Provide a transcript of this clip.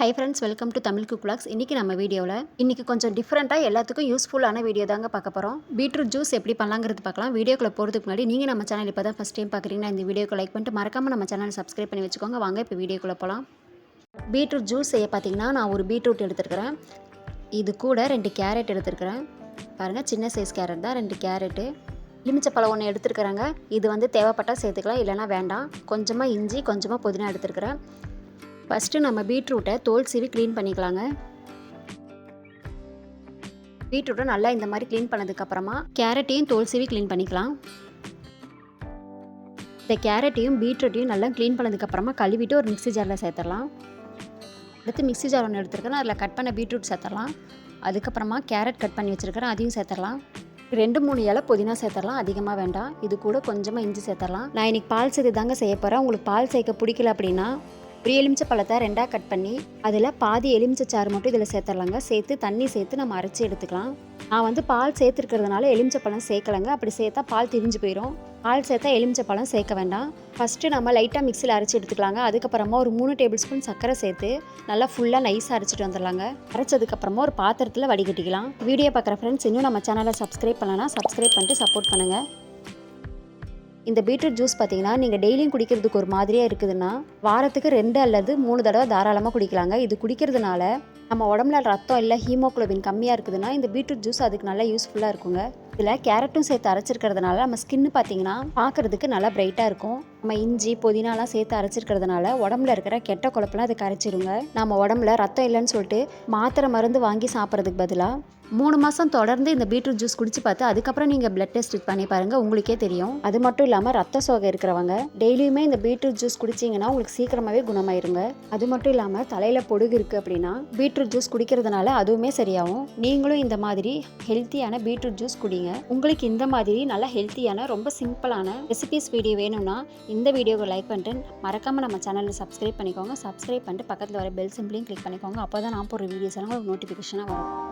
Hi friends welcome to Tamil cook vlogs. இன்றைக்கி நம்ம வீடியோவில் இன்றைக்கி கொஞ்சம் டிஃப்ரெண்ட்டாக எல்லாத்துக்கும் யூஸ்ஃபுல்லான வீடியோ தாங்க பார்க்க போகிறோம் பீட்ரூட் ஜூஸ் எப்படி பண்ணலாங்கிறது பார்க்கலாம். வீடியோக்குள்ளே போகிறதுக்கு முன்னாடி நீங்கள் நம்ம சேனல் இப்போ தான் ஃபஸ்ட் டைம் பார்க்குறீங்கன்னா இந்த வீடியோக்கு லைக் பண்ணிட்டு மறக்காமல் நம்ம சேனலை சப்ஸ்கிரைப் பண்ணி வச்சுக்கோங்க. வாங்க இப்போ வீடியோக்குள்ளே போகலாம் பீட்ரூட் ஜூஸ் செய்ய பார்த்தீங்கன்னா நான் ஒரு பீட்ரூட் எடுத்துருக்கிறேன். இது கூட ரெண்டு கேரட் எடுத்துருக்கிறேன். பாருங்கள் சின்ன சைஸ் கேரட் தான் ரெண்டு கேரட்டு எலுமிச்சப்பழம் ஒன்று எடுத்துருக்குறாங்க. இது வந்து தேவைப்பட்டால் சேர்த்துக்கலாம் இல்லைனா வேண்டாம். கொஞ்சமாக இஞ்சி கொஞ்சமாக புதினா எடுத்துருக்கிறேன். ஃபஸ்ட்டு நம்ம பீட்ரூட்டை தோல் சீவி க்ளீன் பண்ணிக்கலாங்க. பீட்ரூட்டை நல்லா இந்த மாதிரி க்ளீன் பண்ணதுக்கப்புறமா கேரட்டையும் தோல் சீவி க்ளீன் பண்ணிக்கலாம். இந்த கேரட்டையும் பீட்ரூட்டையும் நல்லா க்ளீன் பண்ணதுக்கப்புறமா கழுவிட்டு ஒரு மிக்ஸி ஜாரில் சேர்த்துடலாம். அடுத்து மிக்ஸி ஜார் ஒன்று எடுத்துருக்கேன். அதில் கட் பண்ண பீட்ரூட் சேர்த்துடலாம். அதுக்கப்புறமா கேரட் கட் பண்ணி வச்சுருக்கிறேன். அதையும் சேர்த்துடலாம். ரெண்டு மூணு இலை புதினா சேர்த்துடலாம். அதிகமாக வேண்டாம். இது கூட கொஞ்சமாக இஞ்சி சேர்த்துடலாம். நான் இன்றைக்கி பால் சேர்த்து தாங்க செய்ய போகிறேன் உங்களுக்கு பால் சேர்க்க பிடிக்கல அப்படின்னா ஒரு எலுமிச்சை பழத்தை ரெண்டாக கட் பண்ணி அதில் பாதி எலுமிச்சை சாறு மட்டும் இதில் சேர்த்துடலாங்க. சேர்த்து தண்ணி சேர்த்து நம்ம அரைச்சி எடுத்துக்கலாம். நான் வந்து பால் சேர்த்துருக்கிறதுனால எலுமிச்சை பழம் சேர்க்கலைங்க. அப்படி சேர்த்தா பால் திரிஞ்சு போயிடும் பால் சேர்த்தா எலுமிச்சை பழம் சேர்க்க வேண்டாம். ஃபஸ்ட்டு நம்ம லைட்டாக மிக்சியில் அரைச்சி எடுத்துக்கலாங்க. அதுக்கப்புறமா ஒரு மூணு டேபிள் ஸ்பூன் சர்க்கரை சேர்த்து நல்லா ஃபுல்லாக நைஸாக அரைச்சிட்டு வந்துடலாங்க. அரைச்சதுக்கப்புறமா ஒரு பாத்திரத்தில் வடிகட்டிக்கலாம். வீடியோ பார்க்குற ஃப்ரெண்ட்ஸ் இன்னும் நம்ம சேனலை சப்ஸ்கிரைப் பண்ணலன்னா சப்ஸ்கிரைப் பண்ணிட்டு சப்போர்ட் பண்ணுங்கள் இந்த பீட்ரூட் ஜூஸ் பார்த்தீங்கன்னா நீங்கள் டெய்லியும் குடிக்கிறதுக்கு ஒரு மாதிரியாக இருக்குதுன்னா வாரத்துக்கு ரெண்டு அல்லது மூணு தடவை தாராளமாக குடிக்கலாங்க. இது குடிக்கிறதுனால நம்ம உடம்புல ரத்தம் இல்லை ஹீமோக்ளோபின் கம்மியாக இருக்குதுன்னா இந்த பீட்ரூட் ஜூஸ் அதுக்கு நல்லா யூஸ்ஃபுல்லாக இருக்குங்க. இதில் கேரட்டும் சேர்த்து அரைச்சிருக்கிறதுனால நம்ம ஸ்கின்னு பார்த்தீங்கன்னா பார்க்குறதுக்கு நல்லா பிரைட்டாக இருக்கும். நம்ம இஞ்சி புதினாலாம் சேர்த்து அரைச்சிருக்கிறதுனால உடம்புல இருக்கிற கெட்ட குழப்பெல்லாம் அது கரைச்சிருங்க. நம்ம உடம்புல ரத்தம் இல்லைன்னு சொல்லிட்டு மாத்திரை மருந்து வாங்கி சாப்பிட்றதுக்கு பதிலாக மூணு மாதம் தொடர்ந்து இந்த பீட்ரூட் ஜூஸ் குடிச்சு பார்த்து அதுக்கப்புறம் நீங்கள் பிளட் டெஸ்ட் பண்ணி பாருங்கள் உங்களுக்கே தெரியும். அது மட்டும் இல்லாமல் ரத்த சோகை இருக்கிறவங்க டெய்லியுமே இந்த பீட்ரூட் ஜூஸ் குடிச்சிங்கன்னா உங்களுக்கு சீக்கிரமாகவே குணமாயிருங்க. அது மட்டும் இல்லாமல் தலையில் பொடுகு இருக்குது அப்படின்னா பீட்ரூட் ஜூஸ் குடிக்கிறதுனால அதுவுமே சரியாகும். நீங்களும் இந்த மாதிரி ஹெல்த்தியான பீட்ரூட் ஜூஸ் குடிங்க. உங்களுக்கு இந்த மாதிரி நல்ல ஹெல்த்தியான ரொம்ப சிம்பிளான ரெசிபிஸ் வீடியோ வேணும்னா இந்த வீடியோவை லைக் பண்ணிட்டு மறக்காமல் நம்ம சேனலில் சப்ஸ்கிரைப் பண்ணிக்கோங்க. சப்ஸ்கிரைப் பண்ணிட்டு பக்கத்தில் வர பெல் சிம்பிளையும் கிளிக் பண்ணிக்கோங்க. அப்போ தான் நான் போகிற வீடியோஸ் எல்லாம் உங்களுக்கு நோட்டிஃபிகேஷனாக வரும்.